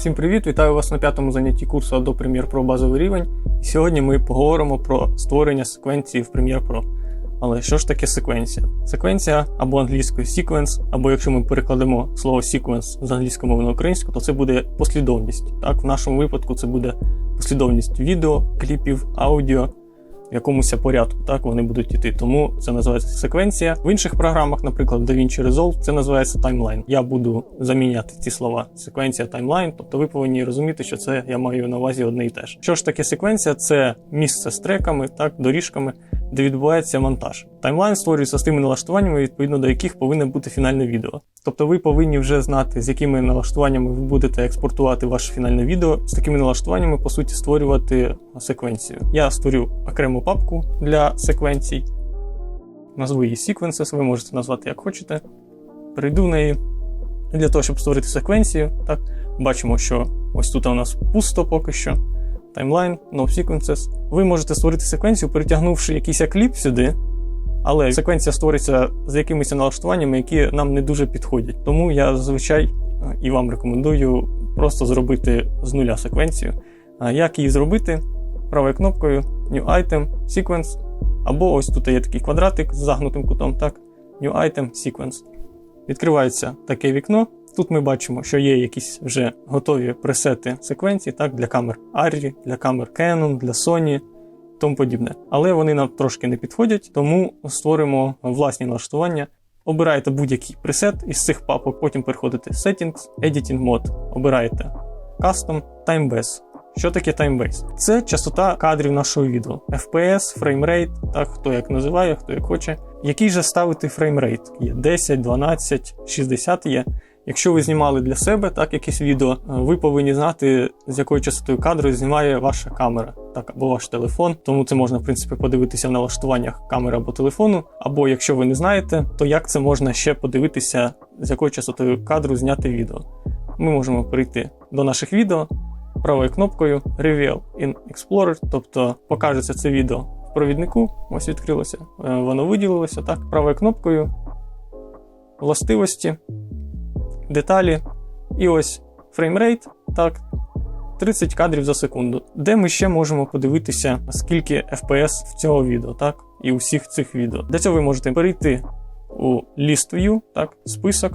Всім привіт! Вітаю вас на п'ятому занятті курсу Adobe Premiere Pro базовий рівень. І сьогодні ми поговоримо про створення секвенції в Premiere Pro. Але що ж таке секвенція? Секвенція або англійською sequence, або якщо ми перекладемо слово sequence з англійської мови на українську, то це буде послідовність. Так, в нашому випадку це буде послідовність відео, кліпів, аудіо в якомусь порядку. Так вони будуть іти. Тому це називається секвенція. В інших програмах, наприклад, DaVinci Resolve, це називається таймлайн. Я буду заміняти ці слова. Секвенція таймлайн. Тобто ви повинні розуміти, що це я маю на увазі одне і те ж. Що ж таке секвенція? Це місце з треками, так, доріжками, де відбувається монтаж. Таймлайн створюється з тими налаштуваннями, відповідно до яких повинне бути фінальне відео. Тобто ви повинні вже знати, з якими налаштуваннями ви будете експортувати ваше фінальне відео, з такими налаштуваннями, по суті, створювати секвенцію. Я створю окрему папку для секвенцій, назву її Sequences, ви можете назвати як хочете. Перейду в неї. Для того, щоб створити секвенцію, так, бачимо, що ось тут у нас пусто поки що. Timeline, no sequences. Ви можете створити секвенцію, перетягнувши якийсь кліп сюди. Але секвенція створиться з якимись налаштуваннями, які нам не дуже підходять. Тому я зазвичай і вам рекомендую просто зробити з нуля секвенцію. Як її зробити? Правою кнопкою New Item, Sequence. Або ось тут є такий квадратик з загнутим кутом. так, New Item, Sequence. Відкривається таке вікно. Тут ми бачимо, що є якісь вже готові пресети секвенції так, для камер Arri, для камер Canon, для Sony тому подібне. Але вони нам трошки не підходять, тому створимо власні налаштування. Обираєте будь-який пресет із цих папок, потім переходите Settings, Editing Mode, обираєте Custom, Timebase. Що таке Timebase? Це частота кадрів нашого відео. FPS, фреймрейт, так хто як називає, хто як хоче. Який же ставити фреймрейт? Є 10, 12, 60 є. Якщо ви знімали для себе так якесь відео, ви повинні знати, з якою частотою кадру знімає ваша камера, так або ваш телефон. Тому це можна в принципі подивитися в налаштуваннях камери або телефону. Або якщо ви не знаєте, то як це можна ще подивитися, з якою частотою кадру зняти відео. Ми можемо перейти до наших відео правою кнопкою Reveal in Explorer, тобто покажеться це відео в провіднику. Ось відкрилося, е, воно виділилося так. Правою кнопкою властивості деталі. І ось фреймрейт, так, 30 кадрів за секунду, де ми ще можемо подивитися, скільки FPS в цього відео, так, і усіх цих відео. Для цього ви можете перейти у List View, так, список.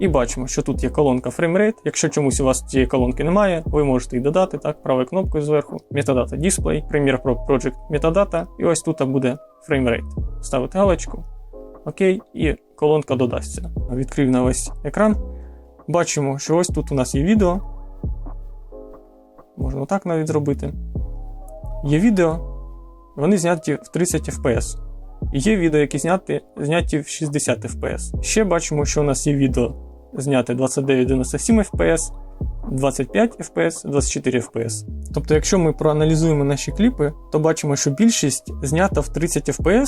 І бачимо, що тут є колонка FrameRate. Якщо чомусь у вас цієї колонки немає, ви можете її додати так, правою кнопкою зверху, Metadata Display, Premiere Pro Project Metadata, і ось тут буде FrameRate. Ставите галочку, Окей, і колонка додасться. Відкрив на весь екран. Бачимо, що ось тут у нас є відео. Можна так навіть зробити. Є відео, вони зняті в 30 FPS. Є відео, які зняті, зняті в 60 FPS. Ще бачимо, що у нас є відео зняте 2997 FPS, 25 FPS, 24 FPS. Тобто, якщо ми проаналізуємо наші кліпи, то бачимо, що більшість знята в 30 FPS.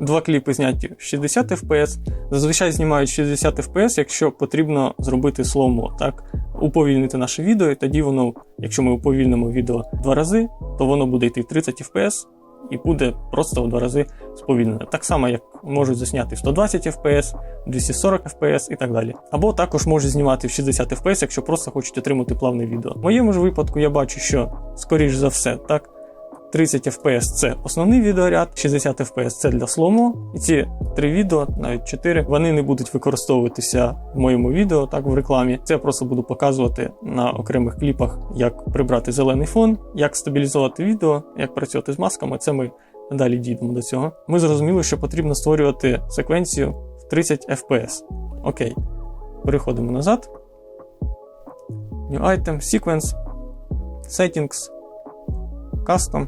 Два кліпи зняті в 60 FPS. Зазвичай знімають 60 FPS, якщо потрібно зробити сломо, так, уповільнити наше відео, і тоді воно, якщо ми уповільнимо відео два рази, то воно буде йти в 30 FPS і буде просто в два рази сповільнене. Так само, як можуть засняти в 120 FPS, 240 FPS і так далі. Або також можуть знімати в 60 FPS, якщо просто хочуть отримати плавне відео. В моєму ж випадку я бачу, що, скоріш за все, так. 30 FPS це основний відеоряд, 60 FPS це для слому. І ці три відео, навіть 4, вони не будуть використовуватися в моєму відео, так в рекламі. Це я просто буду показувати на окремих кліпах, як прибрати зелений фон, як стабілізувати відео, як працювати з масками. Це ми далі дійдемо до цього. Ми зрозуміли, що потрібно створювати секвенцію в 30 FPS. Окей. Переходимо назад. New item, sequence, settings, custom.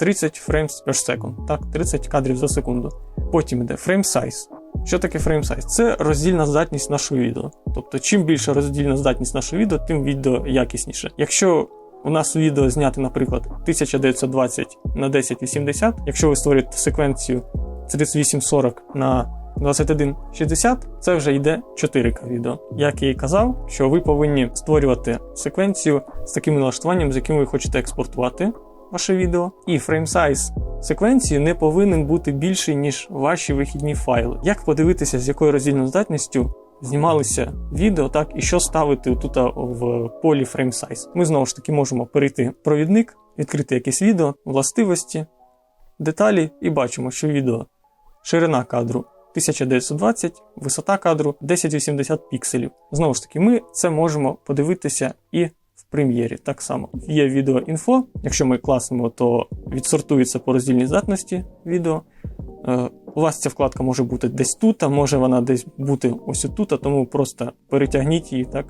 30 frames per second, так, 30 кадрів за секунду. Потім йде frame size. Що таке frame size? Це роздільна здатність нашого відео. Тобто, чим більша роздільна здатність нашого відео, тим відео якісніше. Якщо у нас відео зняти, наприклад, 1920 на 1080, якщо ви створюєте секвенцію 3840 на 2160, це вже йде 4К відео. Як я і казав, що ви повинні створювати секвенцію з такими налаштуванням, з якими ви хочете експортувати ваше відео, і фреймсайз секвенції не повинен бути більший, ніж ваші вихідні файли. Як подивитися, з якою роздільною здатністю знімалися відео, так, і що ставити тут в полі Size. Ми знову ж таки можемо перейти провідник, відкрити якесь відео, властивості, деталі, і бачимо, що відео ширина кадру 1920, висота кадру 1080 пікселів. Знову ж таки, ми це можемо подивитися і прем'єрі. Так само є відеоінфо. Якщо ми класнемо, то відсортується по роздільній здатності відео. Е, у вас ця вкладка може бути десь тут, а може вона десь бути ось тут, тому просто перетягніть її, так?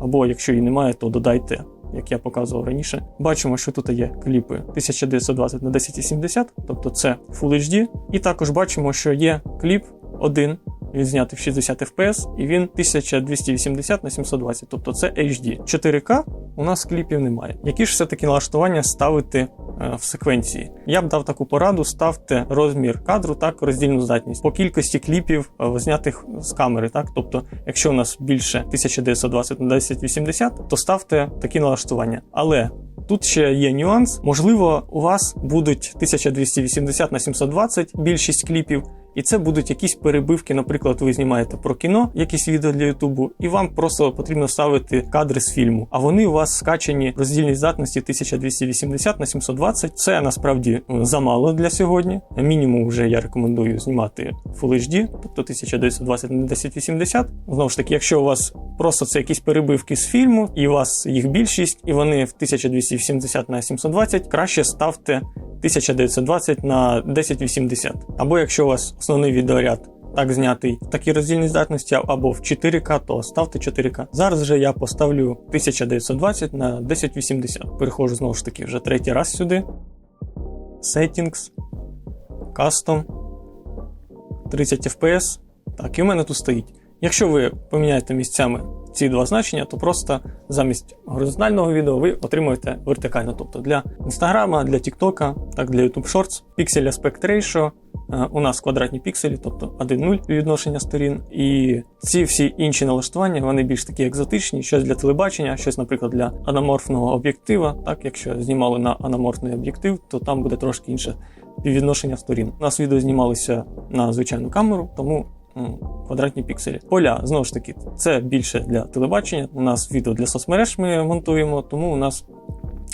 Або якщо її немає, то додайте, як я показував раніше. Бачимо, що тут є кліпи 1920 на 1070, тобто це Full HD. І також бачимо, що є кліп один. Він знятий в 60 FPS і він 1280 на 720, тобто це HD. 4К у нас кліпів немає. Які ж все-таки налаштування ставити Е, в секвенції. Я б дав таку пораду: ставте розмір кадру, так, роздільну здатність по кількості кліпів, е, знятих з камери. Так, тобто, якщо у нас більше 1920 на 1080, то ставте такі налаштування. Але Тут ще є нюанс. Можливо, у вас будуть 1280 на 720 більшість кліпів, і це будуть якісь перебивки. Наприклад, ви знімаєте про кіно, якісь відео для Ютубу, і вам просто потрібно ставити кадри з фільму. А вони у вас скачані в роздільній здатності 1280 на 720. Це насправді замало для сьогодні. Мінімум вже я рекомендую знімати Full HD, тобто 1920 на 1080. Знову ж таки, якщо у вас просто це якісь перебивки з фільму, і у вас їх більшість, і вони в 1280 на 720, краще ставте 1920 на 1080. Або якщо у вас основний відеоряд так знятий в такій роздільній здатності, або в 4К, то ставте 4К. Зараз же я поставлю 1920 на 1080. Переходжу знову ж таки вже третій раз сюди. Settings, Custom, 30 FPS. Так, і в мене тут стоїть. Якщо ви поміняєте місцями ці два значення, то просто замість горизонтального відео ви отримуєте вертикально. Тобто для Інстаграма, для Тіктока, так для YouTube Shorts, Aspect Ratio, е, у нас квадратні пікселі, тобто 1-0 відношення сторін. І ці всі інші налаштування вони більш такі екзотичні, щось для телебачення, щось, наприклад, для анаморфного об'єктива. Так, якщо знімали на анаморфний об'єктив, то там буде трошки інше співвідношення сторін. У нас відео знімалися на звичайну камеру, тому квадратні пікселі. Поля, знову ж таки, це більше для телебачення. У нас відео для соцмереж ми монтуємо, тому у нас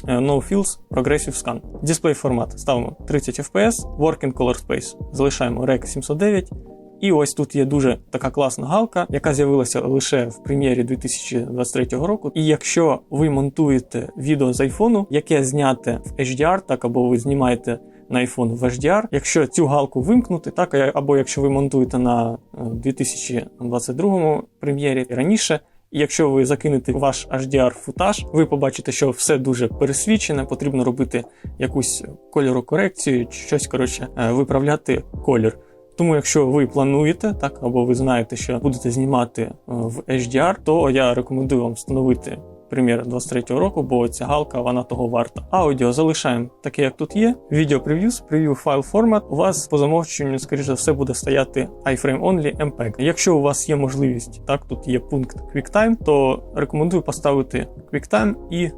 е, No Fields Progressive Scan. Дисплей формат ставимо 30 FPS, Working Color Space залишаємо REC 709. І ось тут є дуже така класна галка, яка з'явилася лише в прем'єрі 2023 року. І якщо ви монтуєте відео з айфону, яке зняте в HDR, так або ви знімаєте на iPhone в HDR. Якщо цю галку вимкнути, так або якщо ви монтуєте на 2022 е, прем'єрі раніше. Якщо ви закинете ваш HDR футаж, ви побачите, що все дуже пересвічене, потрібно робити якусь кольорокорекцію, щось коротше е, виправляти колір. Тому, якщо ви плануєте, так або ви знаєте, що будете знімати е, в HDR, то я рекомендую вам встановити прем'єр 23-го року, бо ця галка вона того варта. Аудіо залишаємо таке, як тут є. Відео прев'юс, прев'ю файл формат. У вас по замовченню, скоріше за все, буде стояти iFrame Only MPEG. Якщо у вас є можливість, так тут є пункт QuickTime, то рекомендую поставити QuickTime і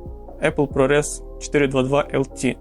Apple ProRes 422 LT.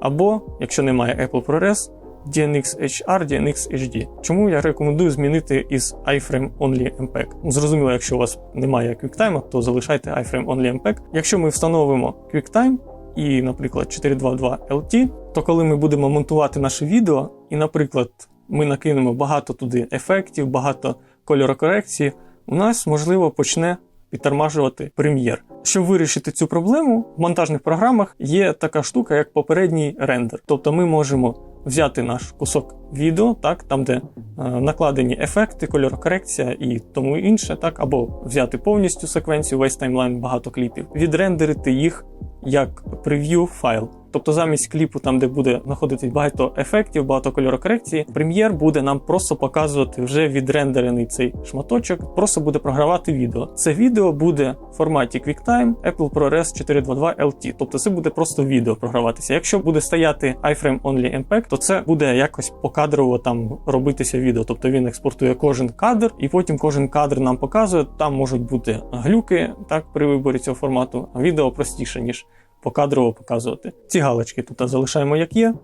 Або, якщо немає Apple ProRes, DNX HR, DNX HD. Чому я рекомендую змінити із iFrame Only MPEG? Зрозуміло, якщо у вас немає QuickTime, то залишайте iFrame Only MPEG. Якщо ми встановимо QuickTime і, наприклад, 422 LT, то коли ми будемо монтувати наше відео, і, наприклад, ми накинемо багато туди ефектів, багато кольорокорекції, у нас можливо почне підтормажувати прем'єр. Щоб вирішити цю проблему, в монтажних програмах є така штука, як попередній рендер. Тобто ми можемо взяти наш кусок відео, так, там, де е, накладені ефекти, кольорокорекція і тому інше, так, або взяти повністю секвенцію, весь таймлайн, багато кліпів, відрендерити їх як прев'ю файл. Тобто замість кліпу, там де буде знаходитись багато ефектів, багато кольорокорекції, прем'єр буде нам просто показувати вже відрендерений цей шматочок, просто буде програвати відео. Це відео буде в форматі QuickTime Apple ProRes 422 LT. Тобто це буде просто відео програватися. Якщо буде стояти iFrame Only MPEG, то це буде якось покадрово там робитися відео. Тобто він експортує кожен кадр, і потім кожен кадр нам показує. Там можуть бути глюки так при виборі цього формату. а Відео простіше ніж покадрово показувати. Ці галочки тут залишаємо як є.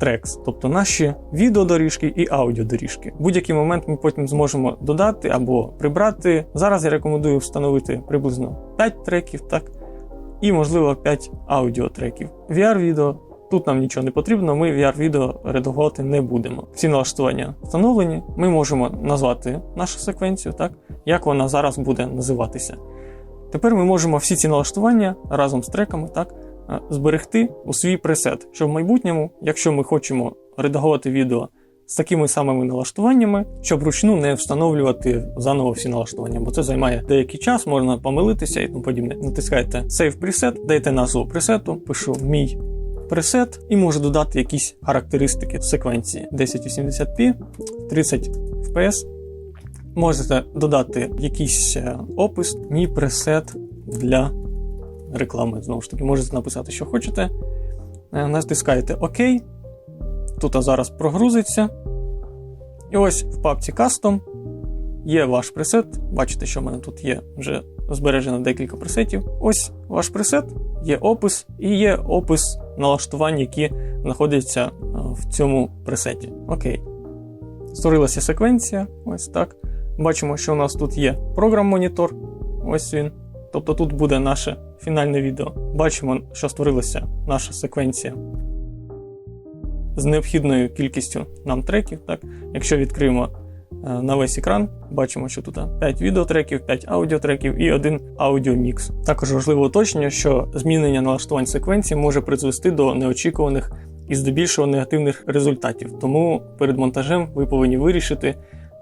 Трекс, тобто наші відеодоріжки і аудіодоріжки. Будь-який момент ми потім зможемо додати або прибрати. Зараз я рекомендую встановити приблизно 5 треків, так, і, можливо, 5 аудіотреків. VR-відео. Тут нам нічого не потрібно, ми VR-відео редагувати не будемо. Всі налаштування встановлені. Ми можемо назвати нашу секвенцію, так, як вона зараз буде називатися. Тепер ми можемо всі ці налаштування разом з треками так, е, зберегти у свій пресет, щоб в майбутньому, якщо ми хочемо редагувати відео з такими самими налаштуваннями, щоб вручну не встановлювати заново всі налаштування, бо це займає деякий час, можна помилитися і тому подібне. Натискаєте Save Preset, даєте назву пресету, пишу мій пресет і можу додати якісь характеристики в секвенції 1080p, 30 fps. Можете додати якийсь е, опис, мій пресет для реклами. Знову ж таки, можете написати, що хочете. Е, Натискаєте ОК. Тут зараз прогрузиться. І ось в папці Custom є ваш пресет. Бачите, що в мене тут є вже збережено декілька пресетів. Ось ваш пресет, є опис і є опис налаштувань, які знаходяться е, в цьому пресеті. Окей. Створилася секвенція. Ось так. Бачимо, що у нас тут є програм-монітор. Ось він. Тобто тут буде наше фінальне відео. Бачимо, що створилася наша секвенція з необхідною кількістю нам треків. Так? Якщо відкриємо е, на весь екран, бачимо, що тут 5 відеотреків, 5 аудіотреків і один аудіомікс. Також важливо уточнення, що змінення налаштувань секвенції може призвести до неочікуваних і здебільшого негативних результатів. Тому перед монтажем ви повинні вирішити,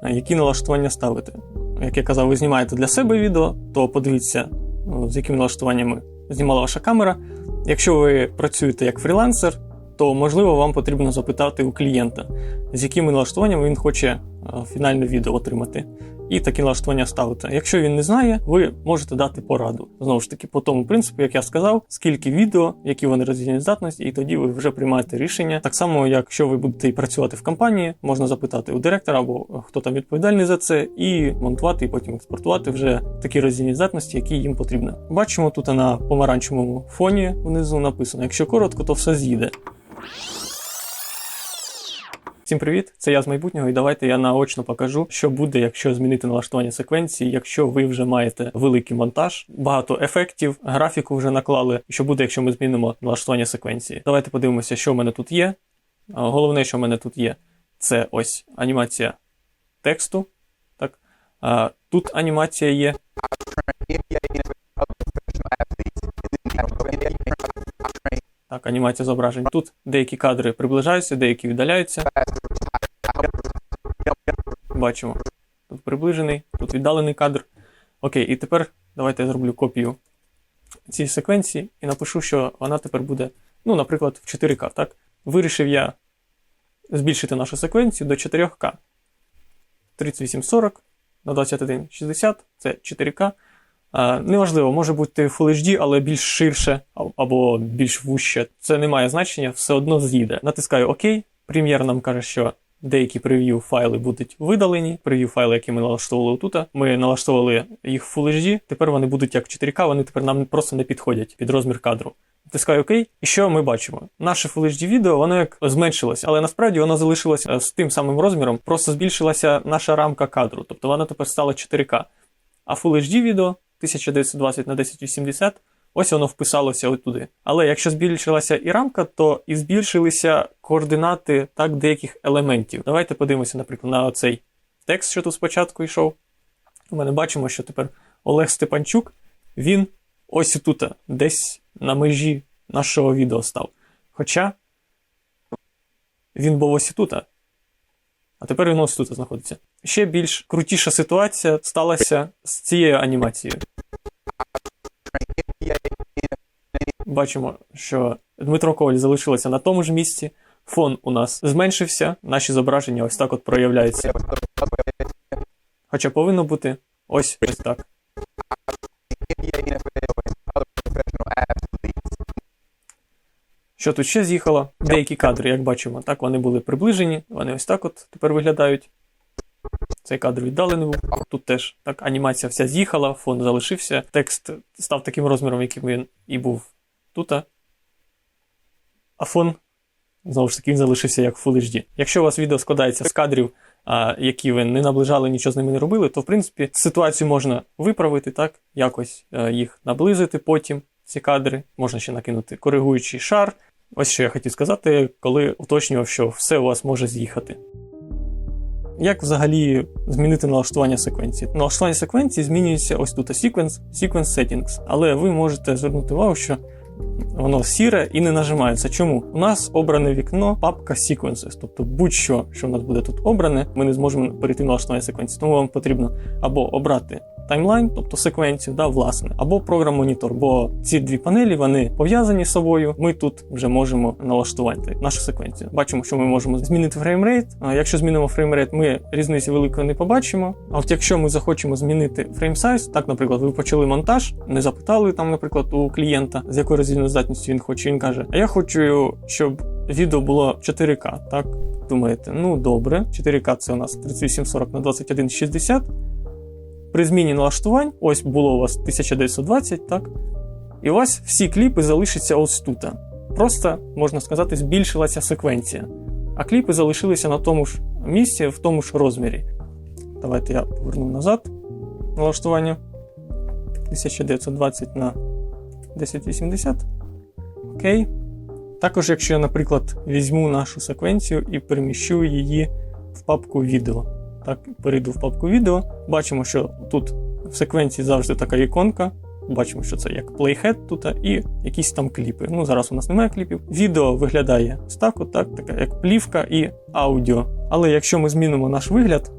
які налаштування ставити. Як я казав, ви знімаєте для себе відео, то подивіться, з якими налаштуваннями знімала ваша камера. Якщо ви працюєте як фрілансер, то можливо вам потрібно запитати у клієнта, з якими налаштуваннями він хоче фінальне відео отримати. І такі налаштування ставити. Якщо він не знає, ви можете дати пораду. Знову ж таки, по тому принципу, як я сказав, скільки відео, які вони розділені здатності, і тоді ви вже приймаєте рішення. Так само, якщо ви будете і працювати в компанії, можна запитати у директора або хто там відповідальний за це, і монтувати, і потім експортувати вже такі роздільні здатності, які їм потрібно. Бачимо тут на помаранчевому фоні внизу написано: якщо коротко, то все з'їде. Всім привіт! Це я з майбутнього, і давайте я наочно покажу, що буде, якщо змінити налаштування секвенції, якщо ви вже маєте великий монтаж, багато ефектів, графіку вже наклали. Що буде, якщо ми змінимо налаштування секвенції. Давайте подивимося, що в мене тут є. Головне, що в мене тут є, це ось анімація тексту. Так? Тут анімація є. Так, анімація зображень. Тут деякі кадри приближаються, деякі віддаляються. Бачимо. Тут приближений, тут віддалений кадр. Окей, і тепер давайте я зроблю копію цієї секвенції і напишу, що вона тепер буде, ну, наприклад, в 4К. так? Вирішив я збільшити нашу секвенцію до 4К. 3840 на 2160 це 4К. А, Неважливо, може бути Full HD, але більш ширше або більш вуще. Це не має значення, все одно з'їде. Натискаю ОК. Прем'єр нам каже, що деякі прев'ю файли будуть видалені. Прев'ю файли, які ми налаштовували тут. Ми налаштовували їх в Full HD, тепер вони будуть як 4К, вони тепер нам просто не підходять під розмір кадру. Натискаю ОК, і що ми бачимо? Наше Full HD відео воно як зменшилось, але насправді воно залишилося з тим самим розміром, просто збільшилася наша рамка кадру, тобто вона тепер стала 4К. А Full HD відео 1920 на 1080, ось воно вписалося отуди. Але якщо збільшилася і рамка, то і збільшилися координати так деяких елементів. Давайте подивимося, наприклад, на оцей текст, що тут спочатку йшов. Ми не бачимо, що тепер Олег Степанчук, він ось тут, десь на межі нашого відео став. Хоча він був ось тут. А тепер він ось тут знаходиться. Ще більш крутіша ситуація сталася з цією анімацією. Бачимо, що Дмитро Коваль залишилося на тому ж місці. Фон у нас зменшився, наші зображення ось так от проявляються. Хоча повинно бути ось ось так. Що тут ще з'їхало? Деякі кадри, як бачимо, так вони були приближені, вони ось так от тепер виглядають. Цей кадр віддалений був. Тут теж так анімація вся з'їхала, фон залишився. Текст став таким розміром, яким він і був тут. а фон знову ж таки він залишився як Full HD. Якщо у вас відео складається з кадрів, які ви не наближали, нічого з ними не робили, то в принципі ситуацію можна виправити, так, якось е, їх наблизити потім, ці кадри, можна ще накинути коригуючий шар. Ось що я хотів сказати, коли уточнював, що все у вас може з'їхати. Як взагалі змінити налаштування секвенції? Налаштування секвенції змінюється ось тут Sequence, Sequence Settings. Але ви можете звернути увагу, що воно сіре і не нажимається. Чому? У нас обране вікно папка Sequences, тобто будь-що, що у нас буде тут обране, ми не зможемо перейти в налаштування секвенції. Тому вам потрібно або обрати таймлайн, тобто секвенцію, да, власне, або програм монітор, бо ці дві панелі вони пов'язані з собою. Ми тут вже можемо налаштувати нашу секвенцію. Бачимо, що ми можемо змінити фреймрейт. А якщо змінимо фреймрейт, ми різниці великої не побачимо. А от якщо ми захочемо змінити фреймсайз, так, наприклад, ви почали монтаж, не запитали там, наприклад, у клієнта, з якою роздільною здатністю він хоче. Він каже: А я хочу, щоб відео було 4К. Так думаєте, ну добре, 4К це у нас 3840 на 2160. При зміні налаштувань, ось було у вас 1920, так? І у вас всі кліпи залишаться ось тут. Просто, можна сказати, збільшилася секвенція. А кліпи залишилися на тому ж місці, в тому ж розмірі. Давайте я поверну назад налаштування. 1920 на 1080. Окей. Також, якщо я, наприклад, візьму нашу секвенцію і переміщу її в папку відео. Так, перейду в папку відео, бачимо, що тут в секвенції завжди така іконка. Бачимо, що це як playhead тут і якісь там кліпи. Ну, зараз у нас немає кліпів. Відео виглядає ось так, отак, так, така як плівка і аудіо. Але якщо ми змінимо наш вигляд,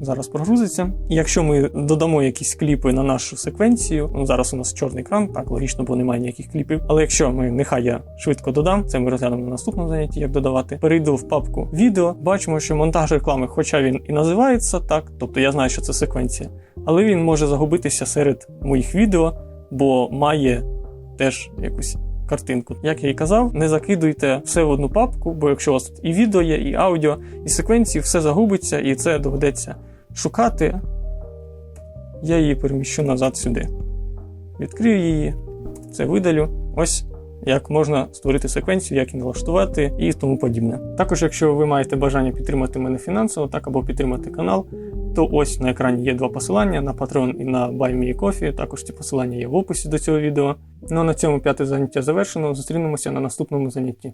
зараз прогрузиться. І якщо ми додамо якісь кліпи на нашу секвенцію, ну зараз у нас чорний екран, так логічно, бо немає ніяких кліпів. Але якщо ми нехай я швидко додам, це ми розглянемо на наступному занятті, як додавати. Перейду в папку відео, бачимо, що монтаж реклами, хоча він і називається так, тобто я знаю, що це секвенція, але він може загубитися серед моїх відео, бо має теж якусь. Картинку, як я і казав, не закидуйте все в одну папку, бо якщо у вас тут і відео є, і аудіо, і секвенції, все загубиться, і це доведеться шукати, я її переміщу назад сюди. Відкрию її, це видалю. Ось як можна створити секвенцію, як її налаштувати і тому подібне. Також, якщо ви маєте бажання підтримати мене фінансово, так або підтримати канал, то ось на екрані є два посилання на Patreon і на BuyMeCoffee. Також ці посилання є в описі до цього відео. Ну а на цьому п'яте заняття завершено. Зустрінемося на наступному занятті.